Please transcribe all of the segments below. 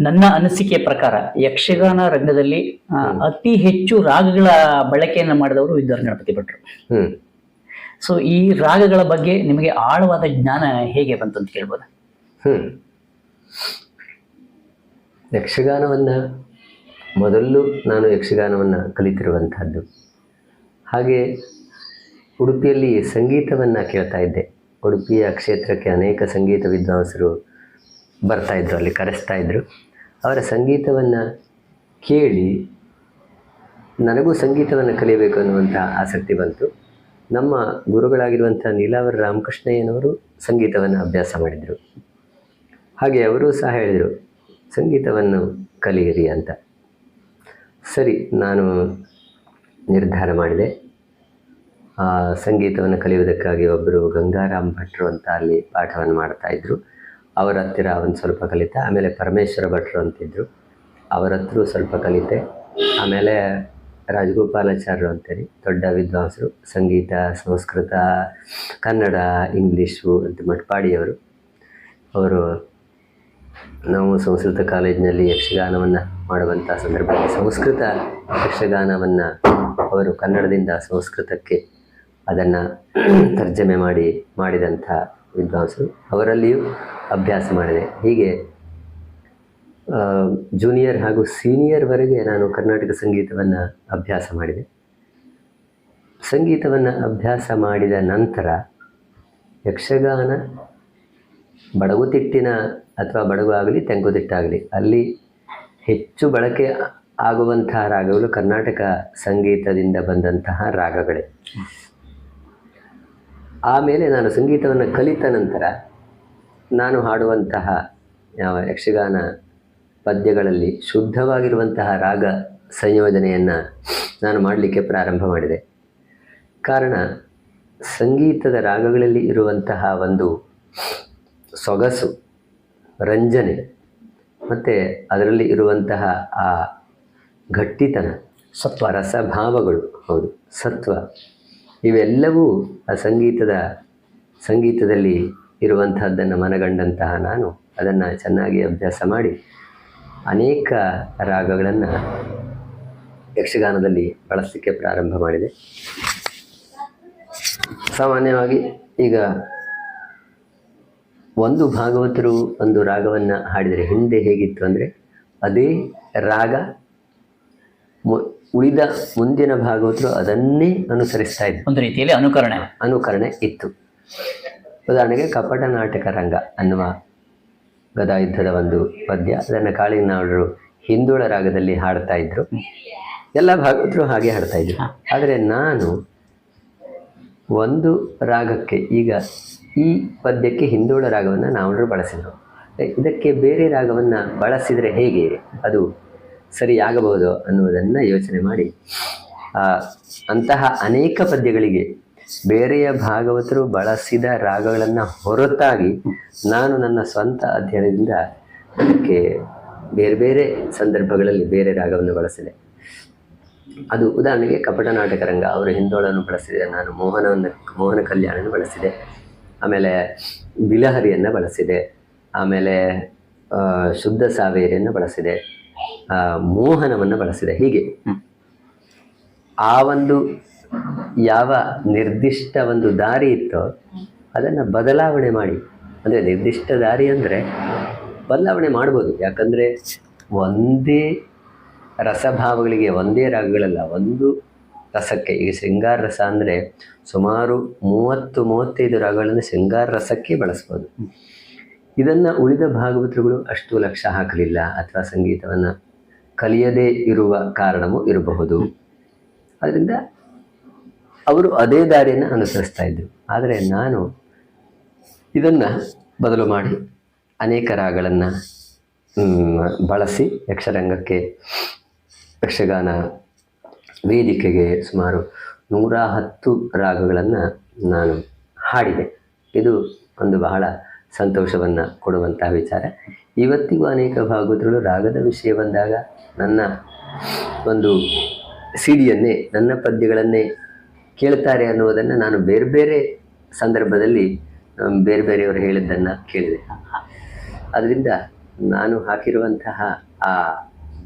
ನನ್ನ ಅನಿಸಿಕೆ ಪ್ರಕಾರ ಯಕ್ಷಗಾನ ರಂಗದಲ್ಲಿ ಅತಿ ಹೆಚ್ಚು ರಾಗಗಳ ಬಳಕೆಯನ್ನು ಮಾಡಿದವರು ವಿದ್ವಾನ್ ಗಣಪತಿ ಭಟ್ರು. ಸೊ ಈ ರಾಗಗಳ ಬಗ್ಗೆ ನಿಮಗೆ ಆಳವಾದ ಜ್ಞಾನ ಹೇಗೆ ಬಂತು ಅಂತ ಕೇಳ್ಬೋದು? ಹ್ಮ್. ಯಕ್ಷಗಾನವನ್ನ ಮೊದಲು ನಾನು ಯಕ್ಷಗಾನವನ್ನು ಕಲಿತಿರುವಂತಹದ್ದು. ಹಾಗೆ ಉಡುಪಿಯಲ್ಲಿ ಸಂಗೀತವನ್ನು ಕೇಳ್ತಾ ಇದ್ದೆ. ಉಡುಪಿಯ ಕ್ಷೇತ್ರಕ್ಕೆ ಅನೇಕ ಸಂಗೀತ ವಿದ್ವಾಂಸರು ಬರ್ತಾ ಇದ್ರು, ಅಲ್ಲಿ ಕರೆಸ್ತಾ ಇದ್ರು. ಅವರ ಸಂಗೀತವನ್ನು ಕೇಳಿ ನನಗೂ ಸಂಗೀತವನ್ನು ಕಲಿಯಬೇಕು ಅನ್ನುವಂಥ ಆಸಕ್ತಿ ಬಂತು. ನಮ್ಮ ಗುರುಗಳಾಗಿರುವಂಥ ನೀಲಾವರ ರಾಮಕೃಷ್ಣಯ್ಯನವರು ಸಂಗೀತವನ್ನು ಅಭ್ಯಾಸ ಮಾಡಿದರು. ಹಾಗೆ ಅವರು ಸಹ ಹೇಳಿದರು, ಸಂಗೀತವನ್ನು ಕಲಿಯಿರಿ ಅಂತ. ಸರಿ, ನಾನು ನಿರ್ಧಾರ ಮಾಡಿದೆ. ಸಂಗೀತವನ್ನು ಕಲಿಯುವುದಕ್ಕಾಗಿ ಒಬ್ಬರು ಗಂಗಾರಾಮ್ ಭಟ್ರು ಅಂತ ಅಲ್ಲಿ ಪಾಠವನ್ನು ಮಾಡ್ತಾ ಇದ್ರು. ಅವರ ಹತ್ತಿರ ಒಂದು ಸ್ವಲ್ಪ ಕಲಿತೆ, ಆಮೇಲೆ ಪರಮೇಶ್ವರ ಭಟ್ರು ಅಂತಿದ್ದರು ಅವರ ಹತ್ರ ಸ್ವಲ್ಪ ಕಲಿತೆ. ಆಮೇಲೆ ರಾಜಗೋಪಾಲಾಚಾರ್ಯರು ಅಂತೇಳಿ, ದೊಡ್ಡ ವಿದ್ವಾಂಸರು, ಸಂಗೀತ, ಸಂಸ್ಕೃತ, ಕನ್ನಡ, ಇಂಗ್ಲೀಷು ಅಂತ ಮಟ್ಪಾಡಿಯವರು. ಅವರು ನಾವು ಸಂಸ್ಕೃತ ಕಾಲೇಜಿನಲ್ಲಿ ಯಕ್ಷಗಾನವನ್ನು ಮಾಡುವಂಥ ಸಂದರ್ಭದಲ್ಲಿ ಸಂಸ್ಕೃತ ಯಕ್ಷಗಾನವನ್ನು ಅವರು ಕನ್ನಡದಿಂದ ಸಂಸ್ಕೃತಕ್ಕೆ ಅದನ್ನು ತರ್ಜಮೆ ಮಾಡಿ ಮಾಡಿದಂಥ ವಿದ್ವಾಂಸರು ಅವರಲ್ಲಿಯೂ ಅಭ್ಯಾಸ ಮಾಡಿದೆ. ಹೀಗೆ ಜೂನಿಯರ್ ಹಾಗೂ ಸೀನಿಯರ್ವರೆಗೆ ನಾನು ಕರ್ನಾಟಕ ಸಂಗೀತವನ್ನು ಅಭ್ಯಾಸ ಮಾಡಿದೆ. ಸಂಗೀತವನ್ನು ಅಭ್ಯಾಸ ಮಾಡಿದ ನಂತರ ಯಕ್ಷಗಾನ ಬಡಗುತಿಟ್ಟಿನ ಅಥವಾ ಬಡಗು ಆಗಲಿ ತೆಂಗುತಿಟ್ಟಾಗಲಿ ಅಲ್ಲಿ ಹೆಚ್ಚು ಬಳಕೆ ಆಗುವಂತಹ ರಾಗಗಳು ಕರ್ನಾಟಕ ಸಂಗೀತದಿಂದ ಬಂದಂತಹ ರಾಗಗಳೇ. ಆಮೇಲೆ ನಾನು ಸಂಗೀತವನ್ನು ಕಲಿತ ನಂತರ ನಾನು ಹಾಡುವಂತಹ ಯಾವ ಯಕ್ಷಗಾನ ಪದ್ಯಗಳಲ್ಲಿ ಶುದ್ಧವಾಗಿರುವಂತಹ ರಾಗ ಸಂಯೋಜನೆಯನ್ನು ನಾನು ಮಾಡಲಿಕ್ಕೆ ಪ್ರಾರಂಭ ಮಾಡಿದೆ. ಕಾರಣ ಸಂಗೀತದ ರಾಗಗಳಲ್ಲಿ ಇರುವಂತಹ ಒಂದು ಸೊಗಸು ರಂಜನೆ ಮತ್ತು ಅದರಲ್ಲಿ ಇರುವಂತಹ ಆ ಗಟ್ಟಿತನ ಸತ್ವ. ರಸಭಾವಗಳು ಹೌದು ಸತ್ವ. ಇವೆಲ್ಲವೂ ಆ ಸಂಗೀತದ, ಸಂಗೀತದಲ್ಲಿ ಇರುವಂತಹದ್ದನ್ನು ಮನಗಂಡಂತಹ ನಾನು ಅದನ್ನು ಚೆನ್ನಾಗಿ ಅಭ್ಯಾಸ ಮಾಡಿ ಅನೇಕ ರಾಗಗಳನ್ನು ಯಕ್ಷಗಾನದಲ್ಲಿ ಬಳಸಲಿಕ್ಕೆ ಪ್ರಾರಂಭ ಮಾಡಿದೆ. ಸಾಮಾನ್ಯವಾಗಿ ಈಗ ಒಂದು ಭಾಗವತರು ಒಂದು ರಾಗವನ್ನು ಹಾಡಿದರೆ ಹಿಂದೆ ಹೇಗಿತ್ತು ಅಂದರೆ, ಅದೇ ರಾಗ ಉಳಿದ ಮುಂದಿನ ಭಾಗವತರು ಅದನ್ನೇ ಅನುಸರಿಸ್ತಾ ಇದ್ದರು ಒಂದು ರೀತಿಯಲ್ಲಿ ಅನುಕರಣೆ. ಅನುಕರಣೆ ಇತ್ತು. ಉದಾಹರಣೆಗೆ ಕಪಟ ನಾಟಕ ರಂಗ ಅನ್ನುವ ಗದಾಯುದ್ಧದ ಒಂದು ಪದ್ಯ. ಅದನ್ನು ಕಾಳಿನಾಡರು ಹಿಂದುಳ ರಾಗದಲ್ಲಿ ಹಾಡ್ತಾ ಇದ್ರು. ಎಲ್ಲ ಭಾಗವತರು ಹಾಗೆ ಹಾಡ್ತಾ ಇದ್ರು. ಆದರೆ ನಾನು ಒಂದು ರಾಗಕ್ಕೆ ಈಗ ಈ ಪದ್ಯಕ್ಕೆ ಹಿಂದುಳ ರಾಗವನ್ನು ನಾವುಗಳು ಬಳಸಿದ್ರು. ಇದಕ್ಕೆ ಬೇರೆ ರಾಗವನ್ನು ಬಳಸಿದರೆ ಹೇಗೆ? ಅದು ಸರಿಯಾಗಬಹುದು ಅನ್ನುವುದನ್ನು ಯೋಚನೆ ಮಾಡಿ. ಅಂತಹ ಅನೇಕ ಪದ್ಯಗಳಿಗೆ ಬೇರೆಯ ಭಾಗವತರು ಬಳಸಿದ ರಾಗಗಳನ್ನು ಹೊರತಾಗಿ ನಾನು ನನ್ನ ಸ್ವಂತ ಅಧ್ಯಯನದಿಂದ ಅದಕ್ಕೆ ಬೇರೆ ಬೇರೆ ಸಂದರ್ಭಗಳಲ್ಲಿ ಬೇರೆ ರಾಗವನ್ನು ಬಳಸಿದೆ. ಅದು ಉದಾಹರಣೆಗೆ ಕಪಟ ನಾಟಕ ರಂಗ ಅವರು ಹಿಂದೋಳನ್ನು ಬಳಸಿದೆ, ನಾನು ಮೋಹನವನ್ನು, ಮೋಹನ ಕಲ್ಯಾಣನ ಬಳಸಿದೆ, ಆಮೇಲೆ ಬಿಲಹರಿಯನ್ನು ಬಳಸಿದೆ, ಆಮೇಲೆ ಶುದ್ಧ ಸಾವೇರಿಯನ್ನು ಬಳಸಿದೆ. ಮೋಹನವನ್ನು ಬಳಸಿದೆ. ಹೀಗೆ. ಆ ಒಂದು ಯಾವ ನಿರ್ದಿಷ್ಟ ಒಂದು ದಾರಿ ಇತ್ತೋ ಅದನ್ನು ಬದಲಾವಣೆ ಮಾಡಿ. ಅಂದರೆ ನಿರ್ದಿಷ್ಟ ದಾರಿ ಅಂದರೆ ಬದಲಾವಣೆ ಮಾಡ್ಬೋದು. ಯಾಕಂದರೆ ಒಂದೇ ರಸಭಾವಗಳಿಗೆ ಒಂದೇ ರಾಗಗಳಲ್ಲ ಒಂದು ರಸಕ್ಕೆ. ಈಗ ಶೃಂಗಾರ ರಸ ಅಂದರೆ ಸುಮಾರು ಮೂವತ್ತು ಮೂವತ್ತೈದು ರಾಗಗಳನ್ನು ಶೃಂಗಾರ ರಸಕ್ಕೆ ಬಳಸ್ಬೋದು. ಇದನ್ನು ಉಳಿದ ಭಾಗವತರುಗಳು ಅಷ್ಟು ಲಕ್ಷ ಹಾಕಲಿಲ್ಲ ಅಥವಾ ಸಂಗೀತವನ್ನು ಕಲಿಯದೇ ಇರುವ ಕಾರಣವೂ ಇರಬಹುದು. ಅದರಿಂದ ಅವರು ಅದೇ ದಾರಿಯನ್ನು ಅನುಸರಿಸ್ತಾ ಇದ್ದರು ಆದರೆ ನಾನು ಇದನ್ನು ಬದಲು ಮಾಡಿ ಅನೇಕ ರಾಗಗಳನ್ನು ಬಳಸಿ ಯಕ್ಷರಂಗಕ್ಕೆ, ಯಕ್ಷಗಾನ ವೇದಿಕೆಗೆ ಸುಮಾರು ನೂರ ಹತ್ತು ರಾಗಗಳನ್ನು ನಾನು ಹಾಡಿದೆ. ಇದು ಒಂದು ಬಹಳ ಸಂತೋಷವನ್ನು ಕೊಡುವಂತಹ ವಿಚಾರ. ಇವತ್ತಿಗೂ ಅನೇಕ ಭಾಗವತರು ರಾಗದ ವಿಷಯ ಬಂದಾಗ ನನ್ನ ಒಂದು ಸಿಡಿಯನ್ನೇ, ನನ್ನ ಪದ್ಯಗಳನ್ನೇ ಕೇಳ್ತಾರೆ ಅನ್ನುವುದನ್ನು ನಾನು ಬೇರೆ ಬೇರೆ ಸಂದರ್ಭದಲ್ಲಿ ಬೇರೆ ಬೇರೆಯವರು ಹೇಳಿದ್ದನ್ನು ಕೇಳಿದೆ. ಅದರಿಂದ ನಾನು ಹಾಕಿರುವಂತಹ ಆ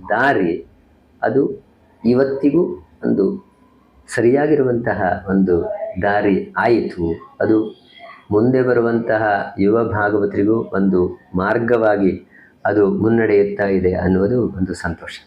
ದಾರಿ, ಅದು ಇವತ್ತಿಗೂ ಒಂದು ಸರಿಯಾಗಿರುವಂತಹ ಒಂದು ದಾರಿ ಆಯಿತು. ಅದು ಮುಂದೆ ಬರುವಂತಹ ಯುವ ಭಾಗವತರಿಗೂ ಒಂದು ಮಾರ್ಗವಾಗಿ ಅದು ಮುನ್ನಡೆಯುತ್ತಾ ಇದೆ ಅನ್ನುವುದು ಒಂದು ಸಂತೋಷ.